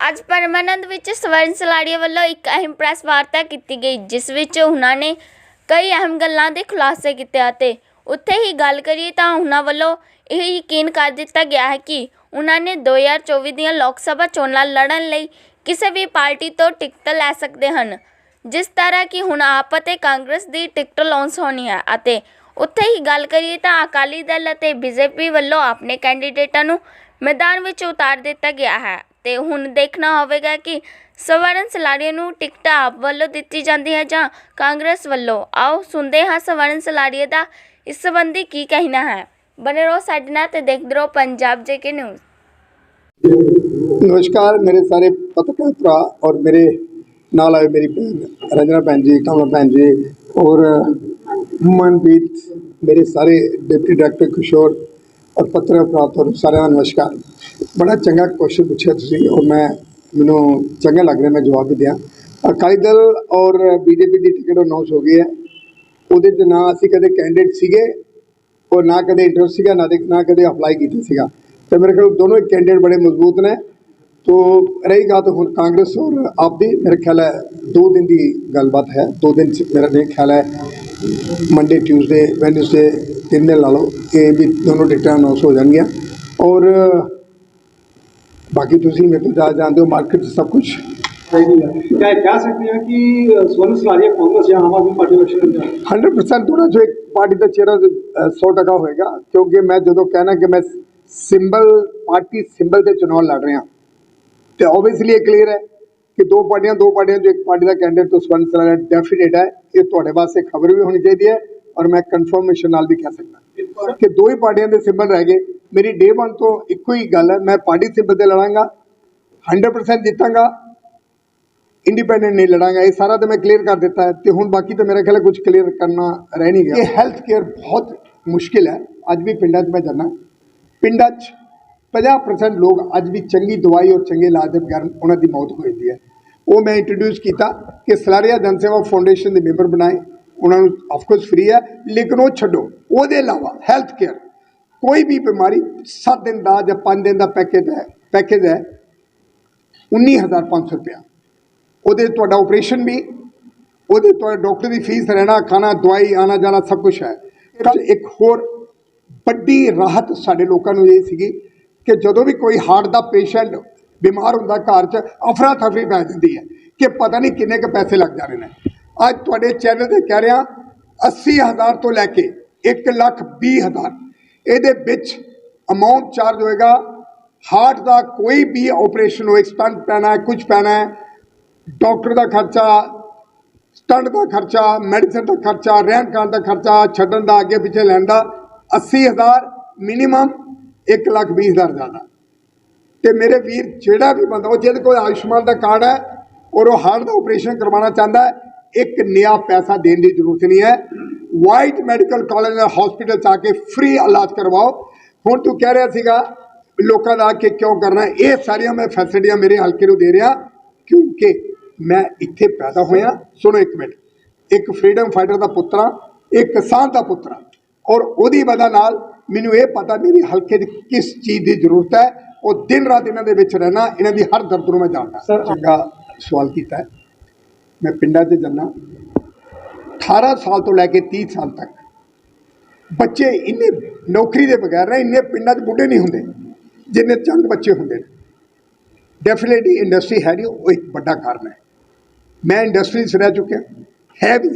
ਅੱਜ ਪਰਮਾਨੰਦ ਵਿੱਚ ਸਵਰਨ ਸਲਾੜੀਆ ਵੱਲੋਂ ਇੱਕ ਅਹਿਮ ਪ੍ਰੈਸ ਵਾਰਤਾ ਕੀਤੀ ਗਈ, ਜਿਸ ਵਿੱਚ ਉਹਨਾਂ ਨੇ ਕਈ ਅਹਿਮ ਗੱਲਾਂ ਦੇ ਖੁਲਾਸੇ ਕੀਤੇ ਅਤੇ ਉੱਥੇ ਹੀ ਗੱਲ ਕਰੀਏ ਤਾਂ ਉਹਨਾਂ ਵੱਲੋਂ ਇਹ ਯਕੀਨ ਕਰ ਦਿੱਤਾ ਗਿਆ ਹੈ ਕਿ ਉਹਨਾਂ ਨੇ 2024 ਦੀਆਂ ਲੋਕ ਸਭਾ ਚੋਣਾਂ ਲੜਨ ਲਈ ਕਿਸੇ ਵੀ ਪਾਰਟੀ ਤੋਂ ਟਿਕਟ ਲੈ ਸਕਦੇ ਹਨ, ਜਿਸ ਤਰ੍ਹਾਂ ਕਿ ਹੁਣ ਆਪ ਅਤੇ ਕਾਂਗਰਸ ਦੀ ਟਿਕਟ ਲਾਂਚ ਹੋਣੀ ਹੈ ਅਤੇ ਉੱਥੇ ਹੀ ਗੱਲ ਕਰੀਏ ਤਾਂ ਅਕਾਲੀ ਦਲ ਅਤੇ ਬੀਜੇਪੀ ਵੱਲੋਂ ਆਪਣੇ ਕੈਂਡੀਡੇਟਾਂ ਨੂੰ ਮੈਦਾਨ ਵਿੱਚ ਉਤਾਰ ਦਿੱਤਾ ਗਿਆ ਹੈ। ਤੇ ਹੁਣ ਦੇਖਣਾ ਹੋਵੇਗਾ ਕਿ ਸਵਰਨ ਸਲਾਰੀਆ ਨੂੰ ਟਿਕਟ ਆਪ ਵੱਲੋਂ ਦਿੱਤੀ ਜਾਂਦੀ ਹੈ ਜਾਂ ਕਾਂਗਰਸ ਵੱਲੋਂ। ਆਓ ਸੁਣਦੇ ਹਾਂ ਸਵਰਨ ਸਲਾਰੀਆ ਦਾ ਇਸ ਸੰਬੰਧੀ ਕੀ ਕਹਿਣਾ ਹੈ। ਬਨੇ ਰਹੋ ਸਾਡੇ ਨਾਲ ਤੇ ਦੇਖਦੇ ਰਹੋ ਪੰਜਾਬ ਜੇਕੇ ਨਿਊਜ਼। ਨਮਸਕਾਰ, ਮੇਰੇ ਸਾਰੇ ਪੱਤਰਕਾਰ ਭਰਾ ਔਰ ਮੇਰੇ ਨਾਲ ਆਏ ਮੇਰੀ ਭੈਣ ਰੰਜਨਾ ਭੈਣ ਜੀ, ਕਮਲ ਭੈਣ ਜੀ ਔਰ ਮਨਪ੍ਰੀਤ, ਮੇਰੇ ਸਾਰੇ ਡਿਪਟੀ ਡਾਇਰੈਕਟਰ ਕਿਸ਼ੋਰ ਔਰ ਪੱਤਰ ਪ੍ਰਾਪਤ ਤੁਹਾਨੂੰ ਸਾਰਿਆਂ ਦਾ ਨਮਸਕਾਰ। ਬੜਾ ਚੰਗਾ ਕੁਐਸਚਨ ਪੁੱਛਿਆ ਤੁਸੀਂ ਔਰ ਮੈਂ, ਮੈਨੂੰ ਚੰਗਾ ਲੱਗ ਰਿਹਾ, ਮੈਂ ਜਵਾਬ ਵੀ ਦਿਆਂ। ਅਕਾਲੀ ਦਲ ਔਰ ਬੀਜੇਪੀ ਦੀ ਟਿਕਟ ਅਨਾਉਂਸ ਹੋ ਗਈ ਹੈ। ਉਹਦੇ 'ਚ ਨਾ ਅਸੀਂ ਕਦੇ ਕੈਂਡੀਡੇਟ ਸੀਗੇ ਔਰ ਨਾ ਕਦੇ ਇੰਟਰਸਟ ਸੀਗਾ, ਨਾ ਦੇ ਨਾ ਕਦੇ ਅਪਲਾਈ ਕੀਤਾ ਸੀਗਾ। ਤੇ ਮੇਰੇ ਕੋਲ ਦੋਨੋਂ ਹੀ ਕੈਂਡੀਡੇਟ ਬੜੇ ਮਜ਼ਬੂਤ ਨੇ। ਤੋ ਰਹੀ ਬਾਤ ਹੁਣ ਕਾਂਗਰਸ ਔਰ ਆਪ ਦੀ ਮੇਰੇ ਖਿਆਲ ਹੈ ਦੋ ਦਿਨ ਦੀ ਗੱਲਬਾਤ ਹੈ। ਦੋ ਦਿਨ 'ਚ ਮੇਰਾ ਖਿਆਲ ਹੈ ਮੰਡੇ ਟਿਊਜ਼ਡੇ ਵੈਨਸਡੇ ਤਿੰਨ ਦਿਨ ਲਾ ਲਓ ਇਹ ਵੀ ਦੋਨੋਂ ਟਿਕਟਾਂ ਅਨਾਉਂਸ ਹੋ ਜਾਣਗੀਆਂ ਔਰ ਬਾਕੀ ਤੁਸੀਂ ਮੇਰੇ ਤੋਂ ਜ਼ਿਆਦਾ ਜਾਣਦੇ ਹੋ ਮਾਰਕੀਟ 'ਚ ਸਭ ਕੁਝ सही है क्या कह सकते हैं कि स्वर्ण सलारिया कांग्रेस या आम आदमी पार्टी इलेक्शन में जाए 100% ਦੋਨਾਂ ਚੋਂ ਇੱਕ ਪਾਰਟੀ ਦਾ ਚਿਹਰਾ ਅ, 100% ਹੋਏਗਾ ਕਿਉਂਕਿ ਮੈਂ ਜਦੋਂ ਕਹਿਣਾ ਕਿ ਮੈਂ ਸਿੰਬਲ ਪਾਰਟੀ ਸਿੰਬਲ ਤੇ ਚੁਣਾਵ ਲੜ ਰਿਹਾ ਤੇ ਆਬਵੀਅਸਲੀ ਇਹ ਕਲੀਅਰ ਹੈ ਕਿ ਦੋ ਪਾਰਟੀਆਂ ਦੋ ਪਾਰਟੀਆਂ ਜੋ ਇੱਕ ਪਾਰਟੀ ਦਾ ਕੈਂਡੀਡੇਟ ਤੋਂ ਸਵਰਨ ਸਲਾਰਾ ਡੈਫੀਨੇਟ ਹੈ, ਇਹ ਤੁਹਾਡੇ ਵਾਸਤੇ ਖਬਰ ਵੀ ਹੋਣੀ ਚਾਹੀਦੀ ਹੈ ਔਰ ਮੈਂ ਕਨਫਰਮੇਸ਼ਨ ਨਾਲ ਵੀ ਕਹਿ ਸਕਦਾ। ਕਿ ਦੋ ਹੀ ਪਾਰਟੀਆਂ ਦੇ ਸਿੰਬਲ ਰਹਿ ਗਏ, ਮੇਰੀ ਡੇ 1 ਤੋਂ ਇੱਕੋ ਹੀ ਗੱਲ ਹੈ, ਮੈਂ ਪਾਰਟੀ ਸਿੰਬਲ ਤੇ ਲੜਾਂਗਾ 100% ਜਿੱਤਾਂਗਾ ਇੰਡੀਪੈਂਡੈਂਟ ਨਹੀਂ ਲੜਾਂਗਾ, ਇਹ ਸਾਰਾ ਤਾਂ ਮੈਂ ਕਲੀਅਰ ਕਰ ਦਿੱਤਾ ਹੈ, ਤੇ ਹੁਣ ਬਾਕੀ ਤਾਂ ਮੇਰਾ ਖਿਆਲ ਕੁਝ ਕਲੀਅਰ ਕਰਨਾ ਰਹਿ ਨਹੀਂ ਗਿਆ। ਇਹ ਹੈਲਥ ਕੇਅਰ ਬਹੁਤ ਮੁਸ਼ਕਿਲ ਹੈ, ਅੱਜ ਵੀ ਪਿੰਡਾਂ 'ਚ ਮੈਂ ਜਾਣਾ ਪਿੰਡਾਂ 'ਚ 50% ਲੋਕ ਅੱਜ ਵੀ ਚੰਗੀ ਦਵਾਈ ਔਰ ਚੰਗੇ ਇਲਾਜ ਦੇ ਬਗੈਰ ਉਹਨਾਂ ਦੀ ਮੌਤ ਹੋ ਜਾਂਦੀ ਹੈ। ਉਹ ਮੈਂ ਇੰਟਰੋਡਿਊਸ ਕੀਤਾ ਕਿ ਸਲਾਰੀਆ ਜਨਸੇਵਾ ਫਾਊਂਡੇਸ਼ਨ ਦੇ ਮੈਂਬਰ ਬਣਾਏ। ਉਹਨਾਂ ਨੂੰ ਆਫ ਕੋਰਸ ਫ੍ਰੀ ਹੈ, ਲੇਕਿਨ ਉਹ ਛੱਡੋ। ਉਹਦੇ ਇਲਾਵਾ ਹੈਲਥ ਕੇਅਰ ਕੋਈ ਵੀ ਬਿਮਾਰੀ 7 ਦਿਨ ਦਾ ਜਾਂ 5 ਦਿਨ ਦਾ ਪੈਕੇਜ ਹੈ ਪੈਕੇਜ ਹੈ 19500 ਰੁਪਇਆ। ਉਹਦੇ ਤੁਹਾਡਾ ਆਪਰੇਸ਼ਨ ਵੀ, ਉਹਦੇ ਤੁਹਾਡੇ ਡਾਕਟਰ ਦੀ ਫੀਸ ਰਹਿਣਾ, ਖਾਣਾ, ਦਵਾਈ, ਆਣਾ ਜਾਣਾ ਸਭ ਕੁਝ ਹੈ। ਕੱਲ ਇੱਕ ਹੋਰ ਵੱਡੀ ਰਾਹਤ ਸਾਡੇ ਲੋਕਾਂ ਨੂੰ ਇਹ ਸੀਗੀ ਕਿ ਜਦੋਂ ਵੀ ਕੋਈ ਹਾਰਟ ਦਾ ਪੇਸ਼ੈਂਟ ਬਿਮਾਰ ਹੁੰਦਾ ਘਰ 'ਚ, ਅਫਰਾ ਤਫਰੀ ਪੈ ਜਾਂਦੀ ਹੈ ਕਿ ਪਤਾ ਨਹੀਂ ਕਿੰਨੇ ਕੁ ਪੈਸੇ ਲੱਗ ਜਾਣੇ ਨੇ। ਅੱਜ ਤੁਹਾਡੇ ਚੈਨਲ ਤੇ ਕਹਿ ਰਿਹਾ 80000 ਤੋਂ ਲੈ ਕੇ 1 ਲੱਖ 20 ਹਜ਼ਾਰ। ਇਹਦੇ ਵਿੱਚ ਅਮਾਉਂਟ ਚਾਰਜ ਹੋਏਗਾ ਹਾਰਟ ਦਾ ਕੋਈ ਵੀ ਆਪਰੇਸ਼ਨ ਹੋਏ ਸਟੰਟ ਪੈਣਾ ਹੈ ਕੁਝ ਪੈਣਾ ਹੈ ਡਾਕਟਰ ਦਾ ਖਰਚਾ ਸਟੰਟ ਦਾ ਖਰਚਾ ਮੈਡੀਸਨ ਦਾ ਖਰਚਾ, ਰਹਿਣ ਖਾਣ ਦਾ ਖਰਚਾ, ਛੱਡਣ ਦਾ, ਅੱਗੇ ਪਿੱਛੇ ਲੈਣ ਦਾ 80000 ਮਿਨੀਮਮ 1 ਲੱਖ 20 ਹਜ਼ਾਰ ਜ਼ਿਆਦਾ। ਤੇ ਮੇਰੇ ਵੀਰ ਜਿਹੜਾ ਵੀ ਬੰਦਾ, ਉਹ ਜਿਹਦੇ ਕੋਲ ਆਯੁਸ਼ਮਾਨ ਦਾ ਕਾਰਡ ਹੈ, ਔਰ ਉਹ ਹਾਰਟ ਦਾ ਆਪਰੇਸ਼ਨ ਕਰਵਾਉਣਾ ਚਾਹੁੰਦਾ ਹੈ, ਇੱਕ ਨਿਆ ਪੈਸਾ ਦੇਣ ਦੀ ਜ਼ਰੂਰਤ ਨਹੀਂ ਹੈ। ਵਾਈਟ ਮੈਡੀਕਲ ਕਾਲਜ ਜਾਂ ਹਸਪੀਟਲ ਚ ਆ ਕੇ ਫ੍ਰੀ ਇਲਾਜ ਕਰਵਾਓ। ਹੁਣ ਤੂੰ ਕਹਿ ਰਿਹਾ ਸੀਗਾ ਲੋਕਾਂ ਦਾ ਕਿ ਕਿਉਂ ਕਰਨਾ ਇਹ ਸਾਰੀਆਂ ਮੈਂ ਫੈਸਿਲਿਟੀਆਂ ਮੇਰੇ ਹਲਕੇ ਨੂੰ ਦੇ ਰਿਹਾ, ਕਿਉਂਕਿ ਮੈਂ ਇੱਥੇ ਪੈਦਾ ਹੋਇਆ। ਸੁਣੋ ਇੱਕ ਮਿੰਟ। ਇੱਕ ਫਰੀडम ਫਾਈਟਰ ਦਾ ਪੁੱਤਰਾ ਇੱਕ ਕਿਸਾਨ ਦਾ ਪੁੱਤਰਾ ਔਰ ਉਹਦੀ ਵਜ੍ਹਾ ਨਾਲ ਮੈਨੂੰ ਇਹ ਪਤਾ ਮੇਰੀ ਹਲਕੇ ਦੀ ਕਿਸ ਚੀਜ਼ ਦੀ ਜ਼ਰੂਰਤ ਹੈ ਉਹ ਦਿਨ ਰਾਤ ਇਹਨਾਂ ਦੇ ਵਿੱਚ ਰਹਿਣਾ ਇਹਨਾਂ ਦੀ ਹਰ ਦਰਦ ਨੂੰ ਮੈਂ ਜਾਣਦਾ। Sir, ਚੰਗਾ ਸਵਾਲ ਕੀਤਾ ਮੈਂ ਪਿੰਡਾਂ 'ਚ ਜਾਂਦਾ। 18 ਸਾਲ ਤੋਂ ਲੈ ਕੇ 30 ਸਾਲ ਤੱਕ ਬੱਚੇ ਇੰਨੇ ਨੌਕਰੀ ਦੇ ਬਗੈਰ ਨਾ ਇੰਨੇ ਪਿੰਡਾਂ 'ਚ ਬੁੱਢੇ ਨਹੀਂ ਹੁੰਦੇ ਜਿੰਨੇ ਚੰਗ ਬੱਚੇ ਹੁੰਦੇ ਨੇ। ਡੈਫੀਨੇਟਲੀ ਇੰਡਸਟਰੀ ਹੈ ਨਹੀਂ ਉਹ ਇੱਕ ਵੱਡਾ ਕਾਰਨ ਹੈ। ਮੈਂ ਇੰਡਸਟਰੀ 'ਚ ਰਹਿ ਚੁੱਕਿਆ ਹੈ ਵੀ ਹਾਂ